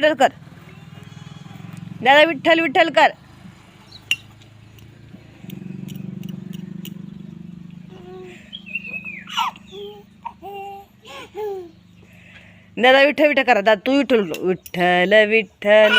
विठ्ठल कर दादा विठ्ठल विठ्ठल कर दादा विठ्ठल विठ्ठल करा. दादा तू विठ्ठल विठ्ठल विठ्ठल.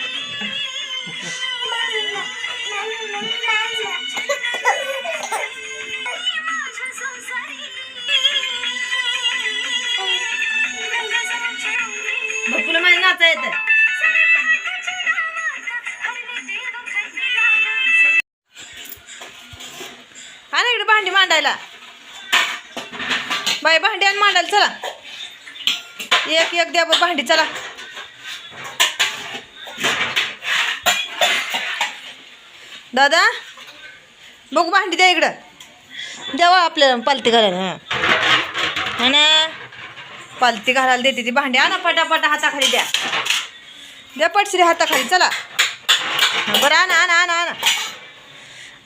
तुला माझ्या हा ना इकडे भांडी मांडायला. बाई भांडी आणि मांडायला चला. एक एक द्या भांडी चला. दादा बघू भांडी द्या इकडं. द्यावा आपल्याला पालती करायला हां. हा ना पालती घालायला देते ती भांडी. आणा पटापटा हाताखाली द्या. द्या पटश्री हाताखाली चला. बरं आणा आणा आणा आणा.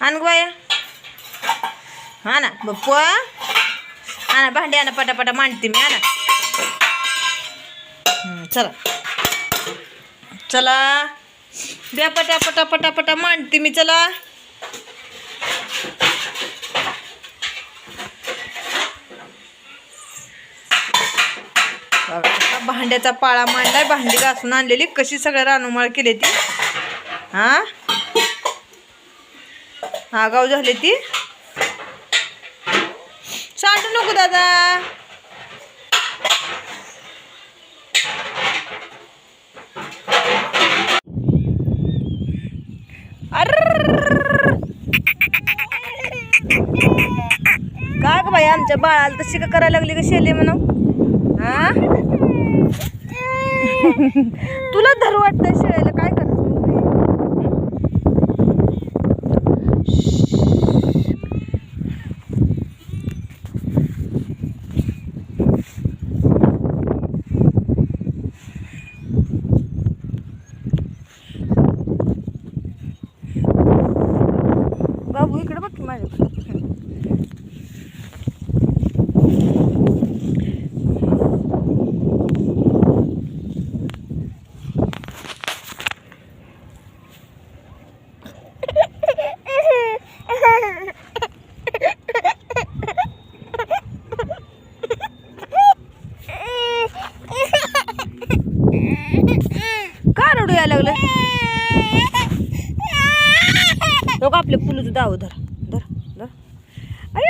आण ग बाया. हा ना बप्पू आणा भांडी आणा पटापटा मांडते मी आणा. चला. चला. द्या पटापटा पटापटा मांडते मी चला. भांड्याचा पाळा मांडलाय भांडी घासून आणलेली. कशी सगळं रानोमाळ केली ती? हा? आगाव झाली ती. सांडू नको दादा. काय का ग बाई आमच्या बाळाला तशी का करायला लागली का शेली म्हणून हा तुला धरू वाटतं शिळायला? काय करत बाबू इकडे बघ की माझ्या जायला लागलं? नको आपले पुलूच दाव धर. धर धर. अय!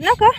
नका.